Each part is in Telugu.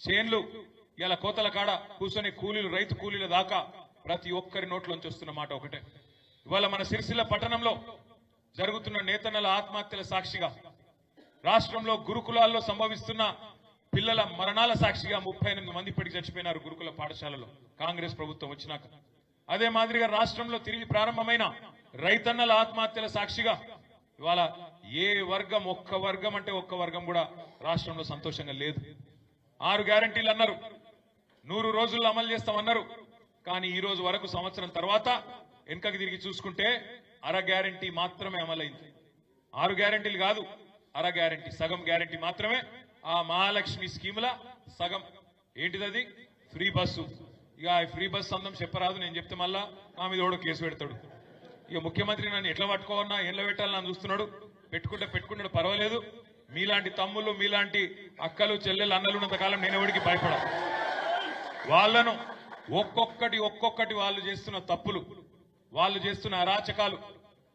చేన్లు ఇలా కోతల కాడ కూర్చొని కూలీలు రైతు కూలీల దాకా ప్రతి ఒక్కరి నోట్లోంచి వస్తున్న మాట ఒకటే. ఇవాళ మన సిరిసిల్ల పట్టణంలో జరుగుతున్న నేతన్నల ఆత్మహత్యల సాక్షిగా రాష్ట్రంలో గురుకులాల్లో సంభవిస్తున్న పిల్లల మరణాల సాక్షిగా ముప్పై ఎనిమిది మంది ఇప్పటికి చచ్చిపోయినారు గురుకుల పాఠశాలలో కాంగ్రెస్ ప్రభుత్వం వచ్చినాక. అదే మాదిరిగా రాష్ట్రంలో తిరిగి ప్రారంభమైన రైతన్నల ఆత్మహత్యల సాక్షిగా ఇవాళ ఏ వర్గం ఒక్క వర్గం అంటే ఒక్క వర్గం కూడా రాష్ట్రంలో సంతోషంగా లేదు. ఆరు గ్యారంటీలు అన్నారు. నూరు రోజుల్లో అమలు చేస్తామన్నారు. కానీ ఈ రోజు వరకు సంవత్సరం తర్వాత వెనుకకి తిరిగి చూసుకుంటే అర గ్యారంటీ మాత్రమే అమలైంది. ఆరు గ్యారంటీలు కాదు అర గ్యారంటీ సగం గ్యారంటీ మాత్రమే. ఆ మహాలక్ష్మి స్కీముల సగం. ఏంటిది అది? Free bus. ఇక ఆ ఫ్రీ బస్సు అందం చెప్పరాదు నేను చెప్తే మళ్ళా నా మీద కేసు పెడతాడు. ఇక ముఖ్యమంత్రి నన్ను ఎట్లా పట్టుకోవన్నా ఎట్లా పెట్టాలని నన్ను చూస్తున్నాడు. పెట్టుకుంటే పెట్టుకుంటాడు పర్వాలేదు. మీలాంటి తమ్ముళ్ళు మీలాంటి అక్కలు చెల్లెలు అన్నలు ఉన్నంత కాలం నేను ఎవరికి భయపడ వాళ్ళను ఒక్కొక్కటి ఒక్కొక్కటి వాళ్ళు చేస్తున్న తప్పులు వాళ్ళు చేస్తున్న అరాచకాలు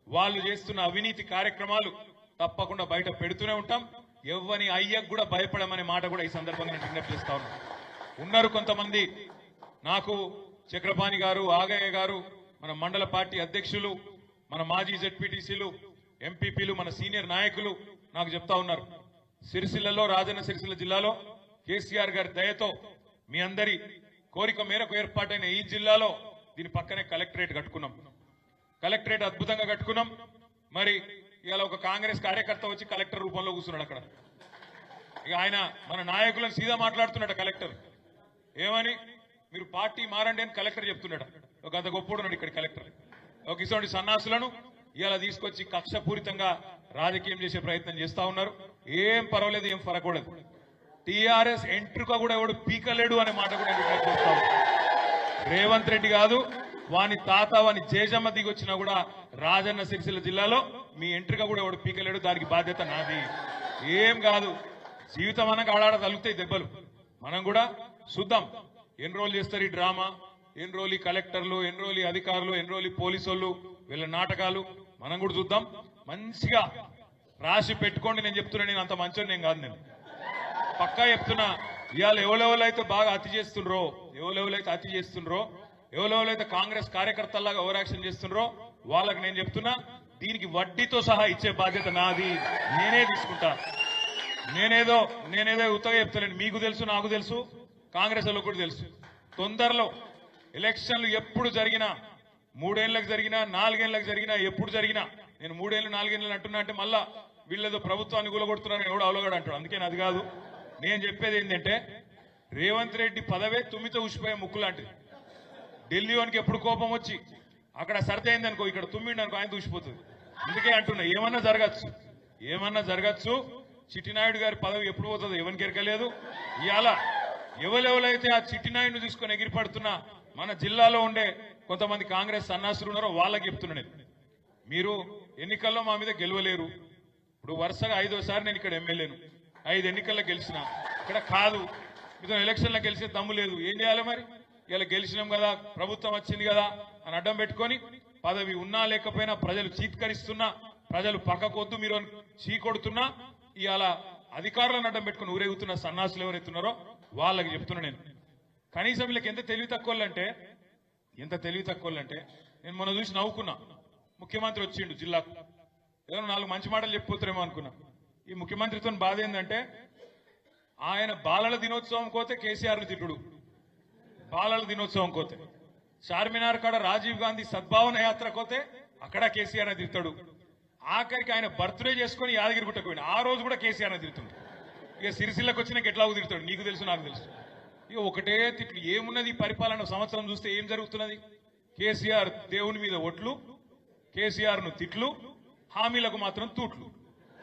వాళ్ళు చేస్తున్న అవినీతి కార్యక్రమాలు తప్పకుండా బయట పెడుతూనే ఉంటాం. ఎవ్వని అయ్యకు కూడా భయపడమనే మాట కూడా ఈ సందర్భంగా నేను విజ్ఞప్తి చేస్తా ఉన్నారు కొంతమంది నాకు చక్రపాణి గారు ఆగయ్య గారు మన మండల పార్టీ అధ్యక్షులు మన మాజీ జెడ్పీటీసీలు ఎంపీపీలు మన సీనియర్ నాయకులు నాకు చెప్తా ఉన్నారు. సిరిసిల్లలో రాజన్న సిరిసిల్ల జిల్లాలో కేసీఆర్ గారి దయతో మీ అందరి కోరిక మేరకు ఏర్పాటైన ఈ జిల్లాలో దీని పక్కనే కలెక్టరేట్ కట్టుకున్నాం. కలెక్టరేట్ అద్భుతంగా కట్టుకున్నాం. మరి ఇవాళ ఒక కాంగ్రెస్ కార్యకర్త వచ్చి కలెక్టర్ రూపంలో కూర్చున్నాడు అక్కడ. ఇక ఆయన మన నాయకులను సీదా మాట్లాడుతున్నాడు కలెక్టర్. ఏమని? మీరు పార్టీ మారండి అని కలెక్టర్ చెప్తున్నాడు. ఒక అంత గొప్పడున్నాడు ఇక్కడ కలెక్టర్. ఒక ఇటువంటి సన్నాసులను ఇవాళ తీసుకొచ్చి కక్షపూరితంగా రాజకీయం చేసే ప్రయత్నం చేస్తా ఉన్నారు. ఏం పర్వాలేదు ఏం ఫరకూడదు టీఆర్ఎస్ ఎంట్రుక కూడా ఎవడు పీకలేడు అనే మాట కూడా నేను రేవంత్ రెడ్డి కాదు వాని తాత వాని జేజమ్మ దిగొచ్చినా కూడా రాజన్న సిరిసిల్ల జిల్లాలో మీ ఎంట్రిక కూడా ఎవడు పీకలేడు దానికి బాధ్యత నాది. ఏం కాదు జీవితం అనగా ఆడాడ తలుగుతాయి దెబ్బలు. మనం కూడా చూద్దాం. ఎన్ని రోజులు చేస్తారు ఈ డ్రామా. ఎన్ని రోజులు కలెక్టర్లు ఎన్ని రోజులు అధికారులు ఎన్ని రోజులు పోలీసు వీళ్ళ నాటకాలు. మనం కూడా చూద్దాం. మంచిగా రాసి పెట్టుకోండి నేను చెప్తున్నా నేను అంత మంచోని నేను కాదు నేను. పక్కా చెప్తున్నా ఇవాళ ఎవరెవరైతే బాగా అతి చేస్తుండ్రో ఎవరెవరైతే అతి చేస్తుండ్రో ఎవరెవరైతే కాంగ్రెస్ కార్యకర్తల్లాగా ఓవర్ యాక్షన్ చేస్తుండ్రో వాళ్ళకి నేను చెప్తున్నా దీనికి వడ్డీతో సహా ఇచ్చే బాధ్యత నాది. నేనే తీసుకుంటా. నేనేదో నేనేదో ఉత్తగా చెప్తాను మీకు తెలుసు నాకు తెలుసు కాంగ్రెస్ వాళ్ళకు కూడా తెలుసు. తొందరలో ఎలక్షన్లు ఎప్పుడు జరిగినా మూడేళ్ళకు జరిగినా నాలుగేళ్ళకు జరిగినా ఎప్పుడు జరిగినా నేను మూడేళ్ళు నాలుగేళ్ళు అంటున్నా అంటే మళ్ళా వీళ్ళేదో ప్రభుత్వాన్ని కూలగొడుతున్నారని ఎవడు అవలోగాడు అంటాడు. అందుకే అది కాదు. నేను చెప్పేది ఏంటంటే రేవంత్ రెడ్డి పదవే తుమ్మితో ఉసిపోయే ముక్కు లాంటిది. ఢిల్లీ ఎప్పుడు కోపం వచ్చి అక్కడ సర్ది అనుకో ఇక్కడ తుమ్మిండి అనుకో ఆయన దూసిపోతుంది అందుకే అంటున్నా ఏమన్నా జరగచ్చు. ఏమన్నా జరగచ్చు. చిట్టినాయుడు గారి పదవి ఎప్పుడు పోతుందో ఎవరికి ఎరకలేదు ఇవాళ ఎవరెవరైతే ఆ చిట్టినాయుడిని తీసుకొని ఎగిరిపడుతున్నా మన జిల్లాలో ఉండే కొంతమంది కాంగ్రెస్ సన్నాసులు ఉన్నారో వాళ్ళకి చెప్తున్నా నేను. మీరు ఎన్నికల్లో మా మీద గెలవలేరు. ఇప్పుడు వరుసగా ఐదోసారి నేను ఇక్కడ ఎమ్మెల్యేను. ఐదు ఎన్నికల్లో గెలిచిన. ఇక్కడ కాదు. మీతో ఎలక్షన్లో గెలిచే దమ్ము లేదు. ఏం చేయాలి మరి? ఇలా గెలిచినాం కదా ప్రభుత్వం వచ్చింది కదా అని అడ్డం పెట్టుకొని పదవి ఉన్నా లేకపోయినా ప్రజలు చీత్కరిస్తున్నా ప్రజలు పక్కకొద్దు మీరు చీకొడుతున్నా ఇవాళ అధికారులను అడ్డం పెట్టుకుని ఊరేగుతున్న సన్నాసులు ఎవరైతున్నారో వాళ్ళకి చెప్తున్నా నేను. కనీసం వీళ్ళకి ఎంత తెలివి తక్కువలంటే ఎంత తెలివి తక్కువలంటే నేను మొన్న చూసి నవ్వుకున్నా. ముఖ్యమంత్రి వచ్చిండు జిల్లాకు. ఏదో నాలుగు మంచి మాటలు చెప్పిపోతారేమో అనుకున్నా. ఈ ముఖ్యమంత్రితో బాధ ఏంటంటే ఆయన బాలల దినోత్సవం కోతే కేసీఆర్ను తిట్టుడు. బాలల దినోత్సవం కోతే. చార్మినార్ కాడ రాజీవ్ గాంధీ సద్భావన యాత్ర కోతే అక్కడ కేసీఆర్ తిడతాడు. ఆఖరికి ఆయన బర్త్డే చేసుకుని యాదగిరి గుట్టకు పోయిన ఆ రోజు కూడా కేసీఆర్ తిరుగుతుంది ఇక సిరిసిల్లకు వచ్చినాక ఎట్లా తిరుగుతాడు నీకు తెలుసు నాకు తెలుసు. ఇక ఒకటే తిట్లు. ఏమున్నది పరిపాలన సంవత్సరం చూస్తే ఏం జరుగుతున్నది? కేసీఆర్ దేవుని మీద ఒట్లు కేసీఆర్ను తిట్లు హామీలకు మాత్రం తూట్లు.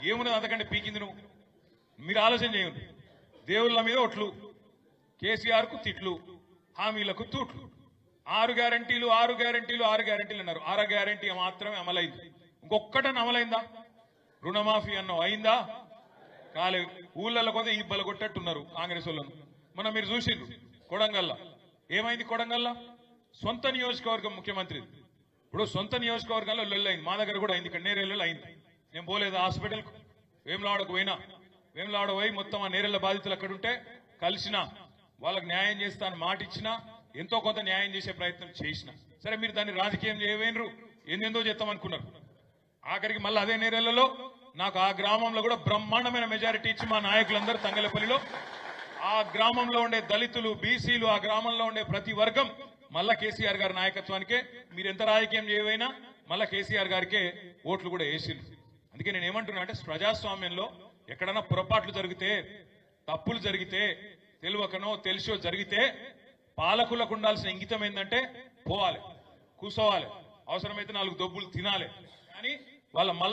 ఏమున్నది అంతకంటే పీకింది నువ్వు? మీరు ఆలోచన చేయండి. దేవుళ్ళ మీద ఒట్లు కేసీఆర్కు తిట్లు హామీలకు తూట్లు. ఆరు గ్యారంటీలు ఆరు గ్యారంటీలు ఆరు గ్యారంటీలు అన్నారు. ఆరు గ్యారంటీ మాత్రమే అమలైంది. ఇంకొక్కటని అమలైందా? రుణమాఫీ అన్నం అయిందా? కాలేదు ఊళ్ళల్లో కొంత ఇబ్బలు కొట్టట్టున్నారు కాంగ్రెస్ వాళ్ళను. మొన్న మీరు చూసిండ్రు కొడంగల్లా. ఏమైంది కొడంగల్లా? సొంత నియోజకవర్గం ముఖ్యమంత్రి ఇప్పుడు సొంత నియోజకవర్గాల్లో లొల్లి అయింది. మా దగ్గర కూడా అయింది. ఇక్కడ అయింది. నేను పోలేదు హాస్పిటల్ వేములాడకు పోయినా. వేములాడ పోయి మొత్తం ఆ నేరేళ్ళ బాధితులు అక్కడ ఉంటే కలిసిన వాళ్ళకి న్యాయం చేస్తాను మాటిచ్చినా ఎంతో కొంత న్యాయం చేసే ప్రయత్నం చేసిన. సరే మీరు దాన్ని రాజకీయం చేయవేనరు ఎందెందో చేస్తాం అనుకున్నారు. ఆఖరికి మళ్ళీ అదే నేరేళ్ళలో నాకు ఆ గ్రామంలో కూడా బ్రహ్మాండమైన మెజారిటీ ఇచ్చి మా నాయకులందరూ తంగలపల్లిలో ఆ గ్రామంలో ఉండే దళితులు బీసీలు ఆ గ్రామంలో ఉండే ప్రతి వర్గం మళ్ళా కేసీఆర్ గారి నాయకత్వానికే మీరు ఎంత రాజకీయం చేయవైనా మళ్ళా కేసీఆర్ గారికే ఓట్లు కూడా వేసిండ్రు. అందుకే నేను ఏమంటున్నా అంటే ప్రజాస్వామ్యంలో ఎక్కడన్నా పొరపాట్లు జరిగితే తప్పులు జరిగితే తెలియకనో తెలిసో జరిగితే పాలకులకు ఉండాల్సిన ఇంగితం ఏంటంటే పోవాలి కూసోవాలి. అవసరమైతే నాలుగు దొబ్బులు తినాలి. కానీ వాళ్ళ మల్ల